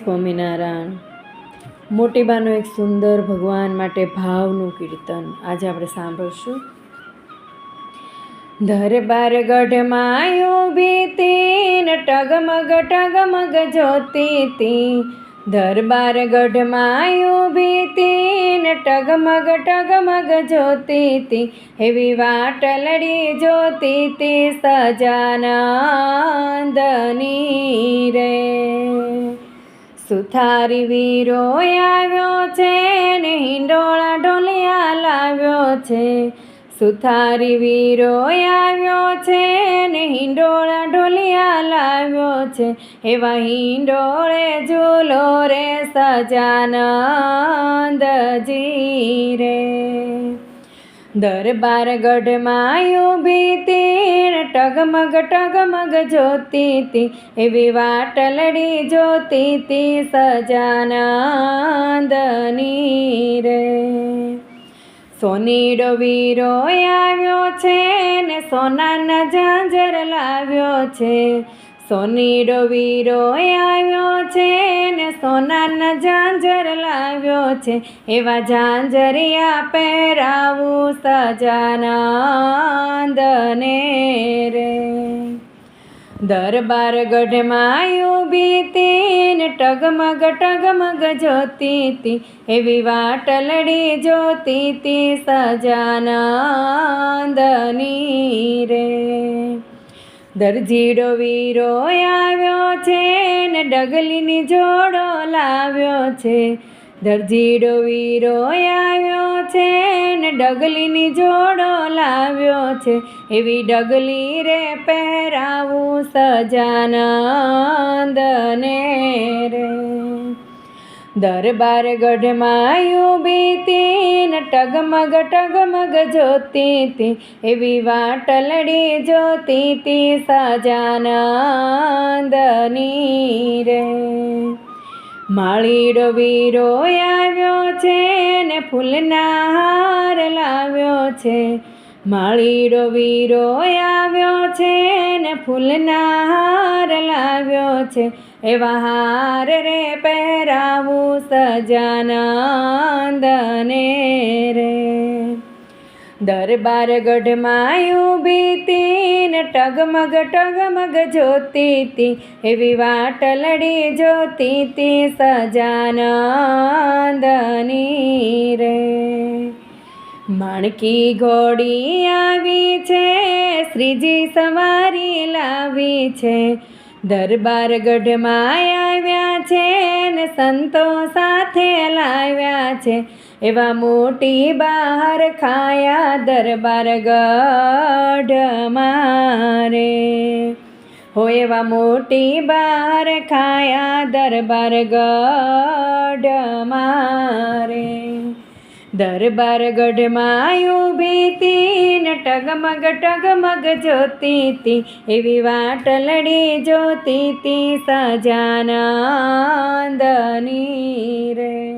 સ્વામિનારાયણ. મોટીબાનું એક સુંદર ભગવાન માટે ભાવનું કીર્તન આજે આપણે સાંભળશું. દરબાર ગઢમાં ઊભી તી ને ટગમગ ટગમગ જોતી તી દરબાર ગઢમાં ઊભી તી ને ટગમગ ટગમગ જોતી તી એવી વાટલડી જોતી તી સજાનંદની. સુથારી વીરો આવ્યો છે ને હિંડોળા ઢોલિયા લાવ્યો છે. સુથારી વીરો આવ્યો છે ને હિંડોળા ઢોલિયા લાવ્યો છે. એવા હિંડોળે ઝૂલો રે સજાનંદજી રે. દરબાર ગઢમાં ને ટગમગ ટગમગ જોતી તી એવી વાટલડી જોતી તી સજાનંદની રે. સોનીડો વીરો આવ્યો છે ને સોનાના ઝાંઝર લાવ્યો છે. સોનીડો વીરો આવ્યો છે સોનાના ઝાંઝર લાવ્યો છે, એવા ઝાંઝરિયા પહેરાવું સજાનંદને રે. દરબાર ગઢમાં ઊભી તીન ટગમગ ટગમગ જોતી તી એવી વાટલડી જોતી તી સજાનંદની રે. દરજીડો વીરો આવ્યો છે ને ડગલીની જોડો લાવ્યો છે. દરજીડો વીરો આવ્યો છે ને ડગલીની જોડો લાવ્યો છે. એવી ડગલી રે પહેરાવું સજાનંદને રે. દરબાર ગઢમાં ઊભી તી ને ટગમગ ટગમગ જોતી તી એવી વાટલડી જોતી તી સજાનંદની રે. માળીડો વીરો આવ્યો છે ને ફૂલના હાર લાવ્યો છે. માળીડો વીરો આવ્યો છે ને ફૂલના હાર લાવ્યો છે. એવા હાર રે પહેરાવું સજાનંદને રે. દરબાર ગઢમાં ઊભી તી ને ટગમગ ટગમગ જોતી એવી વાટલડી જોતી તી સજાનંદની રે. માણકી ઘોડી આવી છે, શ્રીજી સવારી લાવી છે. દરબાર ગઢમાં આવ્યા છે ને સંતો સાથે લાવ્યા છે. એવા મોટી બહાર ખાયા દરબાર ગઢ મારે હો, એવા મોટી બહાર ખાયા દરબાર ગઢ મારે દરબાર ગઢમાં ઊભી ટગમગ ટગમગ જોતી તી એવી વાટ લડી જોતી તી સજાનંદની રે.